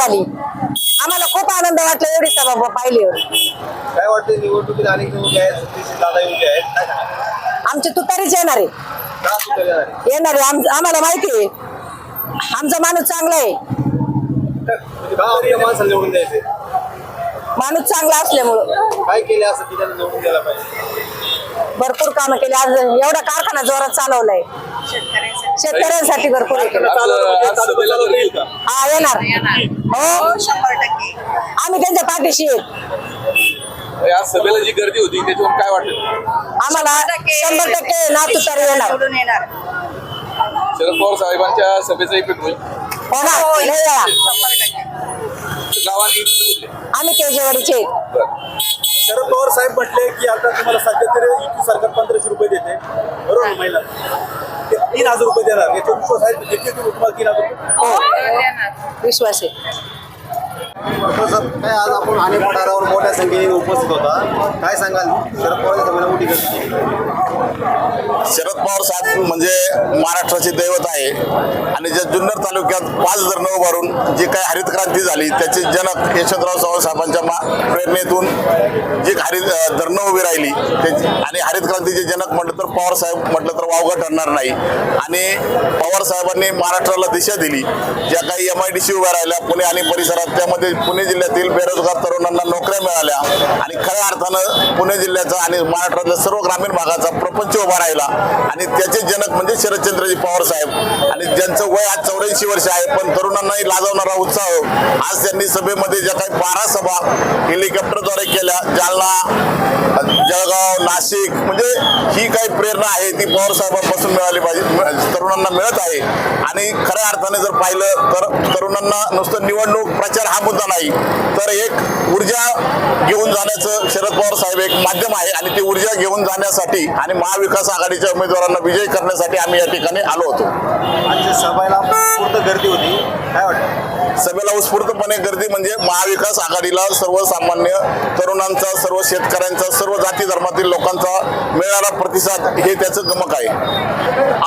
झाली. आम्हाला खूप आनंद वाटला एवढी सभा पाहिल्यावर काय वाटतं निवडणुकीत अनेक निवडणूक आहेत सतीश दादा येऊन आहेत काय सांगा आमची तुतारीच येणार. आहे का येणार आहे? येणार आहे आम- आम्हाला माहिती आहे. आमचा माणूस चांगला आहे. म्हणजे का आपल्या माणसाला निवडून द्यायचे. माणूस चांगला असल्यामुळं. काय केले असं की त्यांना निवडून द्यायला पाहिजे? भरपूर कामं केली. आज एवढा कारखाना जोरात चालवलाय. शेतकऱ्यांसाठी. भरपूर हे केलं. हा येणार. हो आम्ही त्यांच्या पाठीशी या सभेला जी गर्दी होती त्याच्यावर काय वाटतं आम्हाला शंभर टक्के. नातुतारी येणार. शरद पवार साहेबांच्या सभेचा इफेक्ट होईल होणार लय वेळा गावांनी बोलले. आम्ही तेजवाडीचे आहेत. बरं. शरद पवार साहेब म्हटले की आता तुम्हाला सध्या तरी युती सरकार पंधराशे रुपये देते. बरोबर महिला. तीन हजार रुपये देणार. याचा विश्वास आहे देते तुम्ही तुम्हाला तीन हजार रुपये विश्वास आहे. काय आज आपण आणि पठारावर मोठ्या संख्येने उपस्थित होता. काय सांगाल? शरद पवार सभेला मोठी गर्दी शरद पवार साहेब म्हणजे महाराष्ट्राचे दैवत आहे. आणि ज्या जुन्नर तालुक्यात पाच धरणं उभारून जी काही हरित क्रांती झाली त्याचे जनक यशवंतराव चव्हाण साहेबांच्या मा- प्रेरणेतून जी हरित धरणं उभी राहिली त्याची आणि हरित क्रांतीचे जनक म्हटलं तर पवार साहेब म्हटलं तर वावगं ठरणार नाही. आणि पवार साहेबांनी महाराष्ट्राला दिशा दिली. ज्या काही एम आय डी सी उभ्या राहिल्या पुणे आणि परिसरात त्यामध्ये पुणे जिल्ह्यातील बेरोजगार तरुणांना नोकऱ्या मिळाल्या. आणि खऱ्या अर्थानं पुणे जिल्ह्याचा आणि महाराष्ट्रातल्या सर्व ग्रामीण भागाचा प्रपंच उभा राहिला. आणि त्याचे जनक म्हणजे शरदचंद्रजी पवार साहेब. आणि ज्यांचं वय आज चौऱ्याऐंशी वर्ष आहे पण तरुणांनाही लाजवणारा उत्साह आज त्यांनी सभेमध्ये ज्या काही बारा सभा हेलिकॉप्टरद्वारे केल्या जालना जळगाव नाशिक म्हणजे ही काही प्रेरणा आहे ती पवार साहेबांपासून मिळाली पाहिजे तरुणांना मिळत आहे. आणि खऱ्या अर्थाने जर पाहिलं तर तरुणांना नुसतं निवडणूक प्रचार हा मुद्दा नाही तर एक ऊर्जा घेऊन जाण्याचं शरद पवार साहेब एक माध्यम आहे. आणि ती ऊर्जा घेऊन जाण्यासाठी आणि महाविकास आघाडीच्या उमेदवारांना विजयी करण्यासाठी आम्ही या ठिकाणी आलो होतो. आजच्या सभेला पूर्ण गर्दी होती. काय वाटतं? सभेला उत्स्फूर्तपणे गर्दी म्हणजे महाविकास आघाडीला सर्वसामान्य तरुणांचा सर्व शेतकऱ्यांचा सर्व जाती धर्मातील लोकांचा मिळणारा प्रतिसाद हे त्याचं गमक आहे.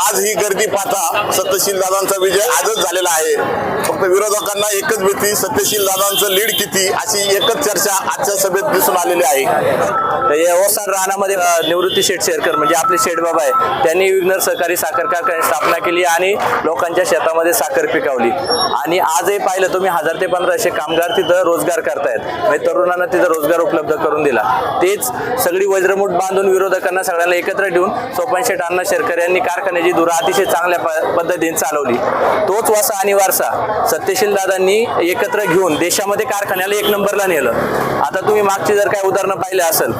आज ही गर्दी पाहता सत्यशील दादांचा विजय आजच झालेला आहे. फक्त विरोधकांना एकच भीती सत्यशील दादांचं लीड किती अशी एकच चर्चा आजच्या सभेत दिसून आलेली आहे. या अ, निवृत्ती शेठ शेरकर म्हणजे आपले शेठबाबा आहे त्यांनी विघ्नर सहकारी साखर कारखान्याची स्थापना केली आणि लोकांच्या शेतामध्ये साखर पिकवली. आणि आजही पाहिलं तुम्ही हजार ते पंधराशे कामगार तिथं रोजगार करतायत. म्हणजे तरुणांना तिथं रोजगार उपलब्ध करून दिला. तेच सगळी वज्रमूठ बांधून विरोधकांना सगळ्यांना एकत्र ठेवून सोपन शेठ अण्णा शेरकर यांनी कारखान्याची धुरा अतिशय चांगल्या पद्धतीने चालवली. तोच वासा आणि वारसा सत्यशील दादांनी एकत्र घेऊन देशामध्ये कारखान्याला एक नंबरला नेलं. आता तुम्ही मागची जर काय उदाहरणं पाहिले असेल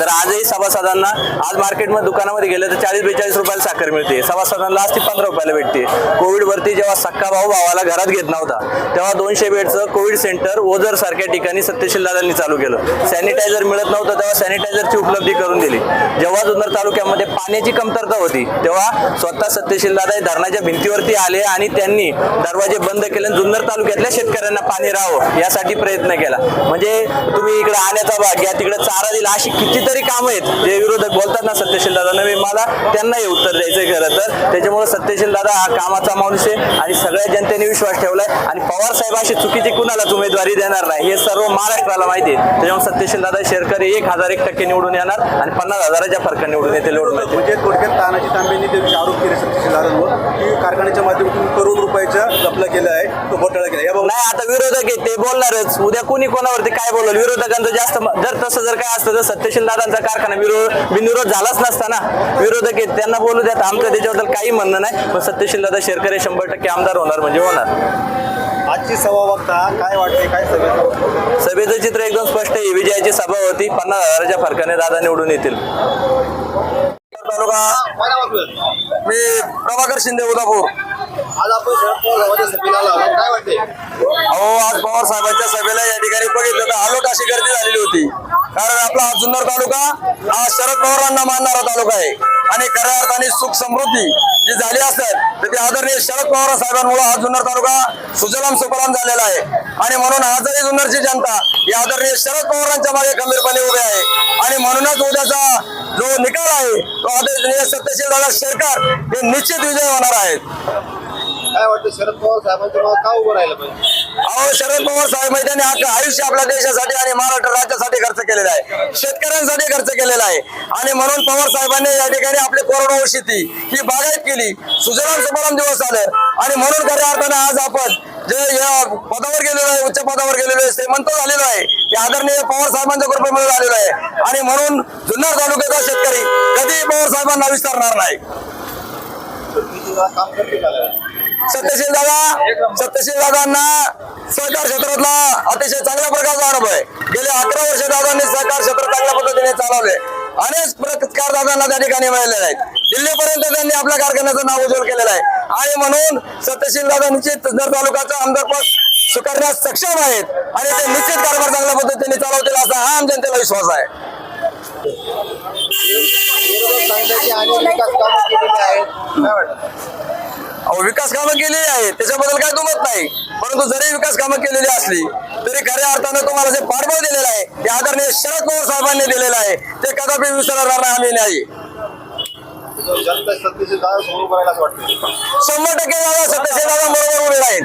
तर आजही सभासदांना आज मार्केटमध्ये दुकानामध्ये गेलं तर चाळीस बेचाळीस रुपयाला साखर मिळते. सभासदांना आज ती पंधरा रुपयाला भेटते. कोविड वरती जेव्हा सक्का भाऊ भावाला घरात घेत नव्हता. तेव्हा दोनशे बेडचं कोविड सेंटर ओझर सारख्या ठिकाणी सत्यशील दादांनी चालू केलं. सॅनिटायझर मिळत नव्हतं तेव्हा सॅनिटायझरची उपलब्धी करून दिली. जेव्हा जुन्नर तालुक्यामध्ये पाण्याची कमतरता होती तेव्हा स्वतः सत्यशील दादा हे धरणाच्या भिंतीवरती आले आणि त्यांनी दरवाजे बंद केले आणि जुन्नर तालुक्यातल्या शेतकऱ्यांना पाणी राहावं यासाठी प्रयत्न केला. म्हणजे तुम्ही इकडे आल्याचा भाग घ्या तिकडे चारा दिला अशी कितीतरी कामं आहेत जे विरोधक बोलतात ना सत्यशील दादा नवीन मला त्यांनाही उत्तर द्यायचं खरं तर. त्याच्यामुळे सत्यशील दादा हा कामाचा माणूस आहे आणि सगळ्या जनतेने विश्वास ठेवलाय. आणि पवार साहेब अशी चुकीची कुणालाच उमेदवारी देणार नाही. हे सर्व महाराष्ट्राला माहिती आहे. त्याच्यामुळे सत्यशील दादा शेरकर हे एक हजार एक टक्के निवडून येणार आणि पन्नास हजाराच्या फरकाने निवडून माहिती आहे. म्हणजे थोडक्यात तानाजी तांबेंनी ते आरोप केले सतीश दादांवर की कारखान्याच्या माध्यमातून करोड रुपयाचा जपला केला आहे तो घोटाळा केला नाही आता विरोधक आहेत ते बोलणारच. उद्या कुणी कोणावरती काय बोलल? विरोधकांचं जास्त जर तसं जर काय असतं तर सत्यशील दादांचा कारखाना विरोध बिनविरोध झालाच नसता ना. विरोधक आहेत त्यांना बोलू द्यात आमचं त्याच्याबद्दल काही म्हणणं नाही पण सत्यशील दादा शेरकर हे शंभर टक्के आमदार होणार म्हणजे होणार. आजची सभा बघता काय वाटते काय सभेत सभेचं चित्र एकदम स्पष्ट आहे. विजयाची सभा होती. पन्नास हजाराच्या फरकाने दादा निवडून येतील. तालुका मी प्रभाकर शिंदे उदापूर. आज आपण शरद पवार साहेबांच्या सभेला आलो. काय वाटते अहो आज पवार साहेबांच्या सभेला या ठिकाणी बघितलं तर गर्दी झालेली होती. कारण आपला हा जुन्नर तालुका हा शरद पवारांना मानणारा तालुका आहे. आणि खऱ्या अर्थाने सुख समृद्धी जी झाली असेल तर ती आदरणीय शरद पवार साहेबांमुळे हा जुन्नर तालुका सुजलाम सुफलाम झालेला आहे. आणि म्हणून आजही जुन्नरची जनता ही आदरणीय शरद पवारांच्या मागे खंबीरपणे उभे आहे. आणि म्हणूनच उद्याचा जो निकाल आहे तो आदरणीय सत्यशील दादा शेरकर हे निश्चित विजय होणार आहेत. काय वाटतं शरद पवार साहेबांच्या मागे का उभं राहिलं पाहिजे? अहो शरद पवार साहेब माहिती त्यांनी अख्खं आयुष्य आपल्या देशासाठी आणि महाराष्ट्र राज्यासाठी खर्च केलेला आहे. शेतकऱ्यांसाठी खर्च केलेला आहे. आणि म्हणून पवार साहेबांनी या ठिकाणी आपली कोरडवाहू शेती ही बागायत केली. सुजलाम सुफलाम दिवस आलं. आणि म्हणून खऱ्या अर्थानं आज आपण जे या पदावर गेलेलो आहे उच्च पदावर गेलेलो आहे श्रीमंत झालेलो आहे ते आदरणीय पवार साहेबांच्या कृपेमुळे झालेलो आहे. आणि म्हणून जुन्नर तालुक्याचा शेतकरी कधी पवार साहेबांना विसरणार नाही. काम करते का? सत्यशील दादा सत्यशील दादांना सहकार क्षेत्रातला अतिशय चांगल्या प्रकारचा अनुभव आहे. गेले अकरा वर्ष दादांनी सहकार क्षेत्र चांगल्या पद्धतीने चालवले. अनेक प्रकार दादांना त्या ठिकाणी मिळालेले आहेत. दिल्लीपर्यंत त्यांनी आपल्या कारखान्याचं नाव उज्ज्वल केलेलं आहे. आणि म्हणून सत्यशील दादा निश्चित जर तालुक्याचा आमदारपद स्वीकारण्यास सक्षम आहेत आणि ते निश्चित कारभार चांगल्या पद्धतीने चालवतील असा हा आम जनतेला विश्वास आहे. विकास कामं केलेली आहेत. काय अहो विकास कामं केलेली आहेत. त्याच्याबद्दल काय दुमत नाही. परंतु जरी विकास कामं केलेली असली तरी खऱ्या अर्थानं तुम्हाला जे पाठबळ दिलेलं आहे ते आदरणीय शरद पवार साहेबांनी दिलेलं आहे. ते कदापि विसरणार नाही आम्ही नाही. शंभर टक्के दादा सत्यशील दादा बरोबर उभे राहील.